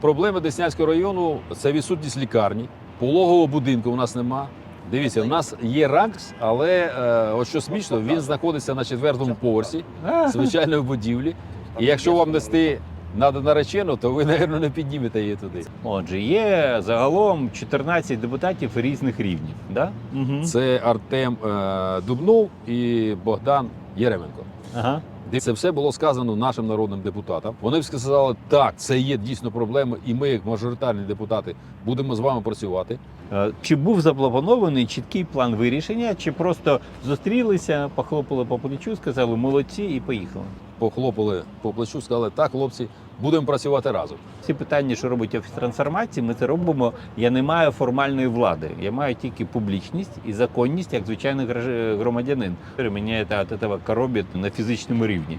Проблеми Деснянського району це відсутність лікарні, пологового будинку у нас нема. Дивіться, у нас є ранкс, але е, от що смішно, він знаходиться на четвертому поверсі звичайної будівлі. І якщо вам нести надо наречену, то ви, мабуть, не піднімете її туди. Отже, є загалом 14 депутатів різних рівнів. Да? Угу. Це Артем е, Дубнов і Богдан Єременко. Ага. Це все було сказано нашим народним депутатам. Вони сказали, так, це є дійсно проблема, і ми, як мажоритарні депутати, будемо з вами працювати. Е, Чи був запланований чіткий план вирішення, чи просто зустрілися, похлопали по плечу, сказали молодці і поїхали? Похлопали по плечу, сказали, так, хлопці, будемо працювати разом. Всі питання, що робить офіс трансформації, ми це робимо. Я не маю формальної влади. Я маю тільки публічність і законність як звичайний громадянин. Мене це від цього на фізичному рівні.